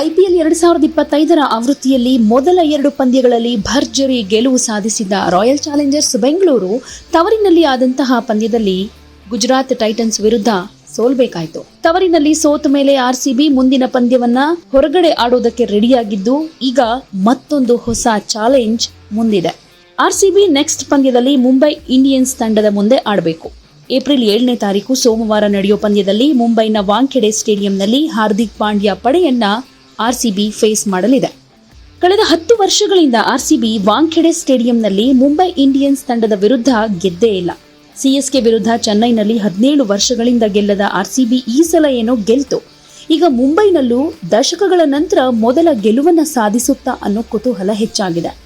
IPL ಎರಡ್ ಸಾವಿರದ ಇಪ್ಪತ್ತೈದರ ಆವೃತ್ತಿಯಲ್ಲಿ ಮೊದಲ ಎರಡು ಪಂದ್ಯಗಳಲ್ಲಿ ಭರ್ಜರಿ ಗೆಲುವು ಸಾಧಿಸಿದ ರಾಯಲ್ ಚಾಲೆಂಜರ್ಸ್ ಬೆಂಗಳೂರು ತವರಿನಲ್ಲಿ ಆದಂತಹ ಪಂದ್ಯದಲ್ಲಿ ಗುಜರಾತ್ ಟೈಟನ್ಸ್ ವಿರುದ್ಧ ಸೋಲ್ಬೇಕಾಯಿತು. ತವರಿನಲ್ಲಿ ಸೋತ ಮೇಲೆ ಆರ್ಸಿಬಿ ಮುಂದಿನ ಪಂದ್ಯವನ್ನ ಹೊರಗಡೆ ಆಡೋದಕ್ಕೆ ರೆಡಿಯಾಗಿದ್ದು, ಈಗ ಮತ್ತೊಂದು ಹೊಸ ಚಾಲೆಂಜ್ ಮುಂದಿದೆ. ಆರ್ಸಿಬಿ ನೆಕ್ಸ್ಟ್ ಪಂದ್ಯದಲ್ಲಿ ಮುಂಬೈ ಇಂಡಿಯನ್ಸ್ ತಂಡದ ಮುಂದೆ ಆಡಬೇಕು. ಏಪ್ರಿಲ್ ಏಳನೇ ತಾರೀಕು ಸೋಮವಾರ ನಡೆಯುವ ಪಂದ್ಯದಲ್ಲಿ ಮುಂಬೈನ ವಾಂಖೆಡೆ ಸ್ಟೇಡಿಯಂನಲ್ಲಿ ಹಾರ್ದಿಕ್ ಪಾಂಡ್ಯ ಪಡೆಯನ್ನ ಆರ್ಸಿಬಿ ಫೇಸ್ ಮಾಡಲಿದೆ. ಕಳೆದ ಹತ್ತು ವರ್ಷಗಳಿಂದ ಆರ್ಸಿಬಿ ವಾಂಖೆಡೆ ಸ್ಟೇಡಿಯಂನಲ್ಲಿ ಮುಂಬೈ ಇಂಡಿಯನ್ಸ್ ತಂಡದ ವಿರುದ್ಧ ಗೆದ್ದೇ ಇಲ್ಲ. ಸಿಎಸ್ಕೆ ವಿರುದ್ಧ ಚೆನ್ನೈನಲ್ಲಿ ಹದಿನೇಳು ವರ್ಷಗಳಿಂದ ಗೆಲ್ಲದ ಆರ್ಸಿಬಿ ಈ ಸಲ ಏನೋ ಗೆಲ್ತು. ಈಗ ಮುಂಬೈನಲ್ಲೂ ದಶಕಗಳ ನಂತರ ಮೊದಲ ಗೆಲುವನ್ನು ಸಾಧಿಸುತ್ತಾ ಅನ್ನೋ ಕುತೂಹಲ ಹೆಚ್ಚಾಗಿದೆ.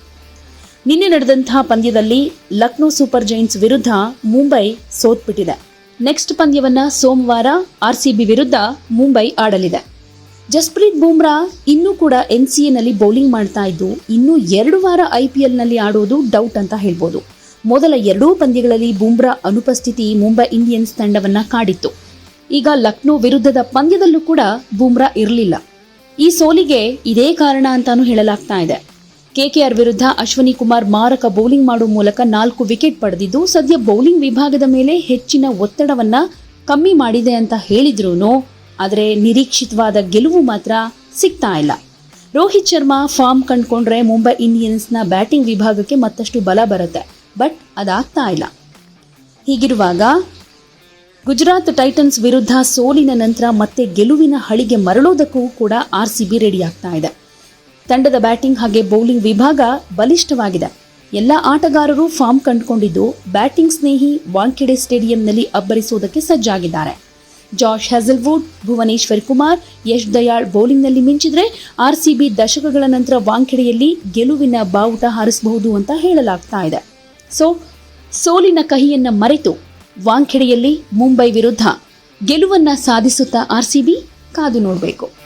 ನಿನ್ನೆ ನಡೆದಂತಹ ಪಂದ್ಯದಲ್ಲಿ ಲಕ್ನೋ ಸೂಪರ್ ಜೈಂಟ್ಸ್ ವಿರುದ್ಧ ಮುಂಬೈ ಸೋತ್ಬಿಟ್ಟಿದೆ. ನೆಕ್ಸ್ಟ್ ಪಂದ್ಯವನ್ನು ಸೋಮವಾರ ಆರ್ಸಿಬಿ ವಿರುದ್ಧ ಮುಂಬೈ ಆಡಲಿದೆ. ಜಸ್ಪ್ರೀತ್ ಬೂಮ್ರಾ ಇನ್ನೂ ಕೂಡ ಎನ್ ಸಿ ಎನಲ್ಲಿ ಬೌಲಿಂಗ್ ಮಾಡ್ತಾ ಇದ್ದು, ಇನ್ನೂ ಎರಡು ವಾರ ಐ ಪಿ ಎಲ್ನಲ್ಲಿ ಆಡೋದು ಡೌಟ್ ಅಂತ ಹೇಳ್ಬೋದು. ಮೊದಲ ಎರಡೂ ಪಂದ್ಯಗಳಲ್ಲಿ ಬೂಮ್ರಾ ಅನುಪಸ್ಥಿತಿ ಮುಂಬೈ ಇಂಡಿಯನ್ಸ್ ತಂಡವನ್ನ ಕಾಡಿತ್ತು. ಈಗ ಲಕ್ನೋ ವಿರುದ್ಧದ ಪಂದ್ಯದಲ್ಲೂ ಕೂಡ ಬೂಮ್ರಾ ಇರಲಿಲ್ಲ. ಈ ಸೋಲಿಗೆ ಇದೇ ಕಾರಣ ಅಂತಾನೂ ಹೇಳಲಾಗ್ತಾ ಇದೆ. ಕೆಕೆಆರ್ ವಿರುದ್ಧ ಅಶ್ವಿನಿ ಕುಮಾರ್ ಮಾರಕ ಬೌಲಿಂಗ್ ಮಾಡುವ ಮೂಲಕ ನಾಲ್ಕು ವಿಕೆಟ್ ಪಡೆದಿದ್ದು, ಸದ್ಯ ಬೌಲಿಂಗ್ ವಿಭಾಗದ ಮೇಲೆ ಹೆಚ್ಚಿನ ಒತ್ತಡವನ್ನ ಕಮ್ಮಿ ಮಾಡಿದೆ ಅಂತ ಹೇಳಿದ್ರೂ ಆದರೆ ನಿರೀಕ್ಷಿತವಾದ ಗೆಲುವು ಮಾತ್ರ ಸಿಗ್ತಾ ಇಲ್ಲ. ರೋಹಿತ್ ಶರ್ಮಾ ಫಾರ್ಮ್ ಕಂಡ್ಕೊಂಡ್ರೆ ಮುಂಬೈ ಇಂಡಿಯನ್ಸ್ನ ಬ್ಯಾಟಿಂಗ್ ವಿಭಾಗಕ್ಕೆ ಮತ್ತಷ್ಟು ಬಲ ಬರುತ್ತೆ, ಬಟ್ ಅದಾಗ್ತಾ ಇಲ್ಲ. ಹೀಗಿರುವಾಗ ಗುಜರಾತ್ ಟೈಟನ್ಸ್ ವಿರುದ್ಧ ಸೋಲಿನ ನಂತರ ಮತ್ತೆ ಗೆಲುವಿನ ಹಳಿಗೆ ಮರಳೋದಕ್ಕೂ ಕೂಡ ಆರ್ ಸಿ ಬಿ ರೆಡಿಯಾಗ್ತಾ ಇದೆ. ತಂಡದ ಬ್ಯಾಟಿಂಗ್ ಹಾಗೆ ಬೌಲಿಂಗ್ ವಿಭಾಗ ಬಲಿಷ್ಠವಾಗಿದೆ. ಎಲ್ಲ ಆಟಗಾರರು ಫಾರ್ಮ್ ಕಂಡುಕೊಂಡಿದ್ದು ಬ್ಯಾಟಿಂಗ್ ಸ್ನೇಹಿ ವಾಂಕೆಡೆ ಸ್ಟೇಡಿಯಂನಲ್ಲಿ ಅಬ್ಬರಿಸುವುದಕ್ಕೆ ಸಜ್ಜಾಗಿದ್ದಾರೆ. ಜಾಶ್ ಹೆಸಲ್ವುಡ್ ಭುವನೇಶ್ವರ್ ಕುಮಾರ್, ಯಶ್ ದಯಾಳ್ ಬೌಲಿಂಗ್ನಲ್ಲಿ ಮಿಂಚಿದ್ರೆ ಆರ್ಸಿಬಿ ದಶಕಗಳ ನಂತರ ವಾಂಖೆಡೆಯಲ್ಲಿ ಗೆಲುವಿನ ಬಾವುಟ ಹಾರಿಸಬಹುದು ಅಂತ ಹೇಳಲಾಗ್ತಾ ಇದೆ. ಸೊ, ಸೋಲಿನ ಕಹಿಯನ್ನ ಮರೆತು ವಾಂಖೆಡೆಯಲ್ಲಿ ಮುಂಬೈ ವಿರುದ್ಧ ಗೆಲುವನ್ನ ಸಾಧಿಸುತ್ತಾ ಆರ್ಸಿಬಿ ಕಾದು ನೋಡಬೇಕು.